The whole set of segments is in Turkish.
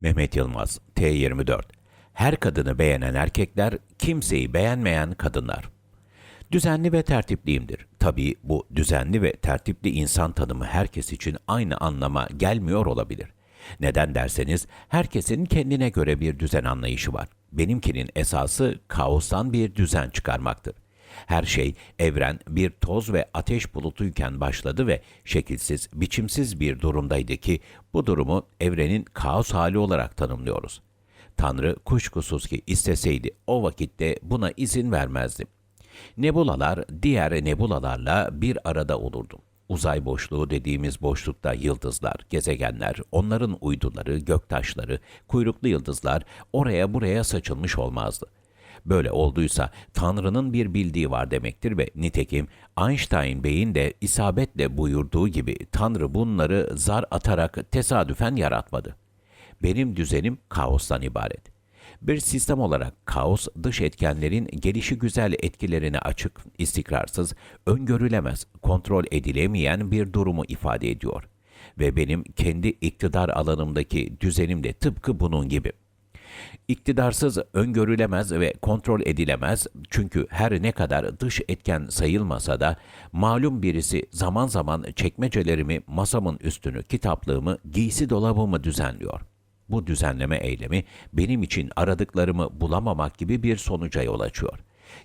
Mehmet Yılmaz, T24. Her kadını beğenen erkekler, kimseyi beğenmeyen kadınlar. Düzenli ve tertipliyimdir. Tabii bu düzenli ve tertipli insan tanımı herkes için aynı anlama gelmiyor olabilir. Neden derseniz herkesin kendine göre bir düzen anlayışı var. Benimkinin esası kaostan bir düzen çıkarmaktır. Her şey evren bir toz ve ateş bulutuyken başladı ve şekilsiz, biçimsiz bir durumdaydı ki bu durumu evrenin kaos hali olarak tanımlıyoruz. Tanrı kuşkusuz ki isteseydi o vakitte buna izin vermezdi. Nebulalar diğer nebulalarla bir arada olurdu. Uzay boşluğu dediğimiz boşlukta yıldızlar, gezegenler, onların uyduları, göktaşları, kuyruklu yıldızlar oraya buraya saçılmış olmazdı. Böyle olduysa Tanrı'nın bir bildiği var demektir ve nitekim Einstein Bey'in de isabetle buyurduğu gibi Tanrı bunları zar atarak tesadüfen yaratmadı. Benim düzenim kaostan ibaret. Bir sistem olarak kaos dış etkenlerin gelişi güzel etkilerine açık, istikrarsız, öngörülemez, kontrol edilemeyen bir durumu ifade ediyor. Ve benim kendi iktidar alanımdaki düzenim de tıpkı bunun gibi. İktidarsız, öngörülemez ve kontrol edilemez çünkü her ne kadar dış etken sayılmasa da malum birisi zaman zaman çekmecelerimi, masamın üstünü, kitaplığımı, giysi dolabımı düzenliyor.'' Bu düzenleme eylemi benim için aradıklarımı bulamamak gibi bir sonuca yol açıyor.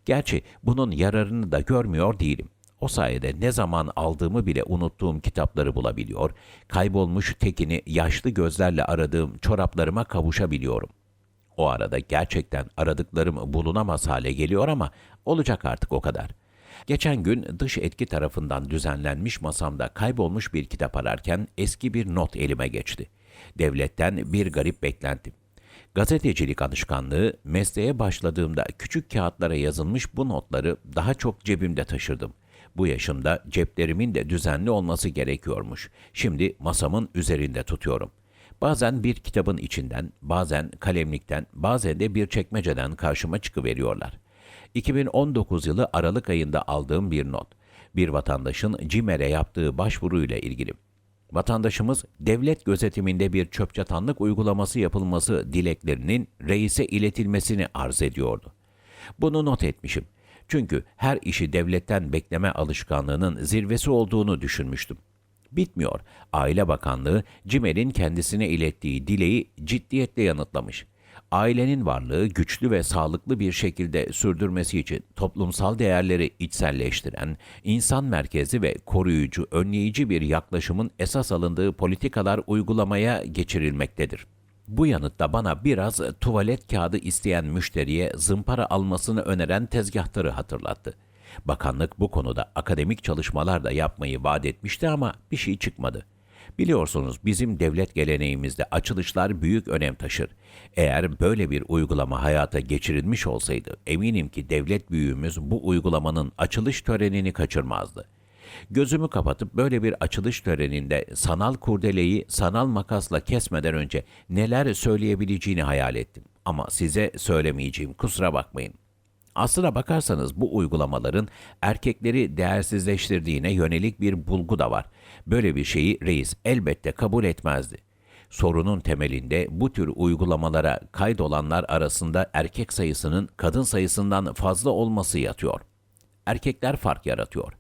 Gerçi bunun yararını da görmüyor değilim. O sayede ne zaman aldığımı bile unuttuğum kitapları bulabiliyor, kaybolmuş tekini yaşlı gözlerle aradığım çoraplarıma kavuşabiliyorum. O arada gerçekten aradıklarım bulunamaz hale geliyor ama olacak artık o kadar. Geçen gün dış etki tarafından düzenlenmiş masamda kaybolmuş bir kitap ararken eski bir not elime geçti. Devletten bir garip beklentim. Gazetecilik alışkanlığı mesleğe başladığımda küçük kağıtlara yazılmış bu notları daha çok cebimde taşırdım. Bu yaşımda ceplerimin de düzenli olması gerekiyormuş. Şimdi masamın üzerinde tutuyorum. Bazen bir kitabın içinden, bazen kalemlikten, bazen de bir çekmeceden karşıma çıkıveriyorlar. 2019 yılı Aralık ayında aldığım bir not. Bir vatandaşın CİMER'e yaptığı başvuruyla ilgili. Vatandaşımız devlet gözetiminde bir çöpçatanlık uygulaması yapılması dileklerinin reise iletilmesini arz ediyordu. Bunu not etmişim. Çünkü her işi devletten bekleme alışkanlığının zirvesi olduğunu düşünmüştüm. Bitmiyor. Aile Bakanlığı Cimer'in kendisine ilettiği dileği ciddiyetle yanıtlamış ailenin varlığı güçlü ve sağlıklı bir şekilde sürdürmesi için toplumsal değerleri içselleştiren, insan merkezi ve koruyucu, önleyici bir yaklaşımın esas alındığı politikalar uygulamaya geçirilmektedir. Bu yanıtta bana biraz tuvalet kağıdı isteyen müşteriye zımpara almasını öneren tezgahtarı hatırlattı. Bakanlık bu konuda akademik çalışmalar da yapmayı vaat etmişti ama bir şey çıkmadı. Biliyorsunuz bizim devlet geleneğimizde açılışlar büyük önem taşır. Eğer böyle bir uygulama hayata geçirilmiş olsaydı eminim ki devlet büyüğümüz bu uygulamanın açılış törenini kaçırmazdı. Gözümü kapatıp böyle bir açılış töreninde sanal kurdeleyi sanal makasla kesmeden önce neler söyleyebileceğini hayal ettim. Ama size söylemeyeceğim kusura bakmayın. Aslına bakarsanız bu uygulamaların erkekleri değersizleştirdiğine yönelik bir bulgu da var. Böyle bir şeyi reis elbette kabul etmezdi. Sorunun temelinde bu tür uygulamalara kaydolanlar arasında erkek sayısının kadın sayısından fazla olması yatıyor. Erkekler fark yaratıyor.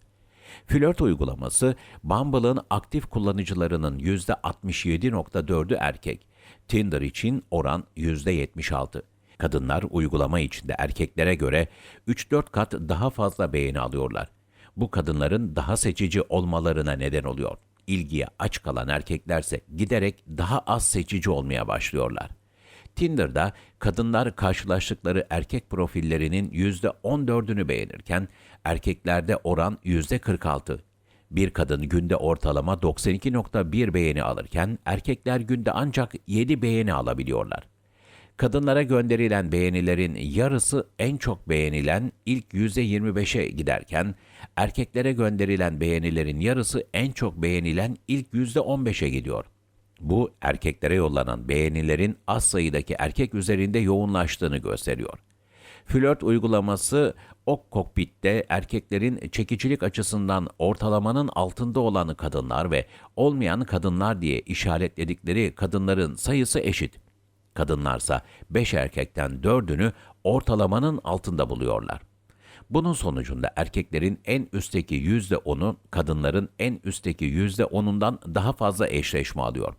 Flört uygulaması Bumble'ın aktif kullanıcılarının %67.4'ü erkek. Tinder için oran %76. Kadınlar uygulama içinde erkeklere göre 3-4 kat daha fazla beğeni alıyorlar. Bu kadınların daha seçici olmalarına neden oluyor. İlgiye aç kalan erkeklerse giderek daha az seçici olmaya başlıyorlar. Tinder'da kadınlar karşılaştıkları erkek profillerinin %14'ünü beğenirken erkeklerde oran %46. Bir kadın günde ortalama 92.1 beğeni alırken erkekler günde ancak 7 beğeni alabiliyorlar. Kadınlara gönderilen beğenilerin yarısı en çok beğenilen ilk %25'e giderken, erkeklere gönderilen beğenilerin yarısı en çok beğenilen ilk %15'e gidiyor. Bu erkeklere yollanan beğenilerin az sayıdaki erkek üzerinde yoğunlaştığını gösteriyor. Flört uygulaması o kokpitte erkeklerin çekicilik açısından ortalamanın altında olan kadınlar ve olmayan kadınlar diye işaretledikleri kadınların sayısı eşit. Kadınlarsa 5 erkekten 4'ünü ortalamanın altında buluyorlar. Bunun sonucunda erkeklerin en üstteki %10'u kadınların en üstteki %10'undan daha fazla eşleşme alıyor.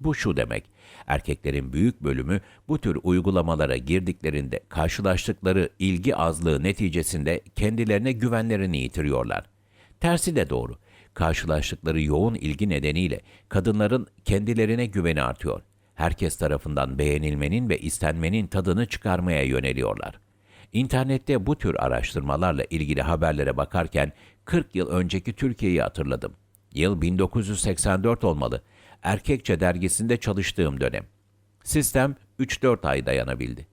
Bu şu demek, erkeklerin büyük bölümü bu tür uygulamalara girdiklerinde karşılaştıkları ilgi azlığı neticesinde kendilerine güvenlerini yitiriyorlar. Tersi de doğru. Karşılaştıkları yoğun ilgi nedeniyle kadınların kendilerine güveni artıyor. Herkes tarafından beğenilmenin ve istenmenin tadını çıkarmaya yöneliyorlar. İnternette bu tür araştırmalarla ilgili haberlere bakarken 40 yıl önceki Türkiye'yi hatırladım. Yıl 1984 olmalı. Erkekçe dergisinde çalıştığım dönem. Sistem 3-4 ay dayanabildi.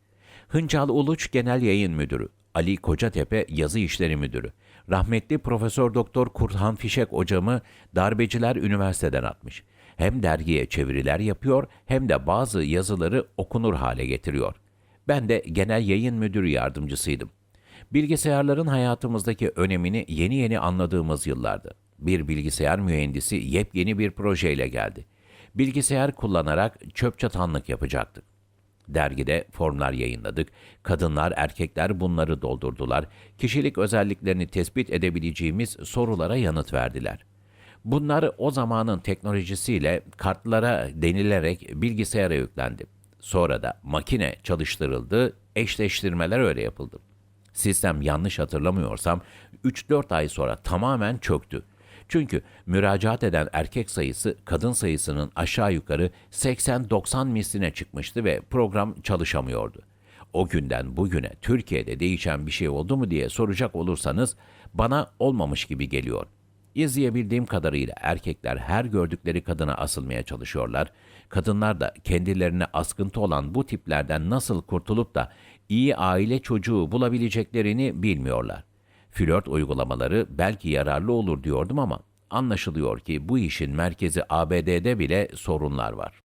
Hıncal Uluç Genel Yayın Müdürü, Ali Kocatepe Yazı İşleri Müdürü, rahmetli Profesör Doktor Kurhan Fişek hocamı darbeciler üniversiteden atmış. Hem dergiye çeviriler yapıyor hem de bazı yazıları okunur hale getiriyor. Ben de genel yayın müdürü yardımcısıydım. Bilgisayarların hayatımızdaki önemini yeni yeni anladığımız yıllardı. Bir bilgisayar mühendisi yepyeni bir projeyle geldi. Bilgisayar kullanarak çöp çatanlık yapacaktık. Dergide formlar yayınladık. Kadınlar, erkekler bunları doldurdular. Kişilik özelliklerini tespit edebileceğimiz sorulara yanıt verdiler. Bunlar o zamanın teknolojisiyle kartlara denilerek bilgisayara yüklendi. Sonra da makine çalıştırıldı, eşleştirmeler öyle yapıldı. Sistem yanlış hatırlamıyorsam 3-4 ay sonra tamamen çöktü. Çünkü müracaat eden erkek sayısı kadın sayısının aşağı yukarı 80-90 misline çıkmıştı ve program çalışamıyordu. O günden bugüne Türkiye'de değişen bir şey oldu mu diye soracak olursanız bana olmamış gibi geliyor. İzleyebildiğim kadarıyla erkekler her gördükleri kadına asılmaya çalışıyorlar. Kadınlar da kendilerine askıntı olan bu tiplerden nasıl kurtulup da iyi aile çocuğu bulabileceklerini bilmiyorlar. Flört uygulamaları belki yararlı olur diyordum ama anlaşılıyor ki bu işin merkezi ABD'de bile sorunlar var.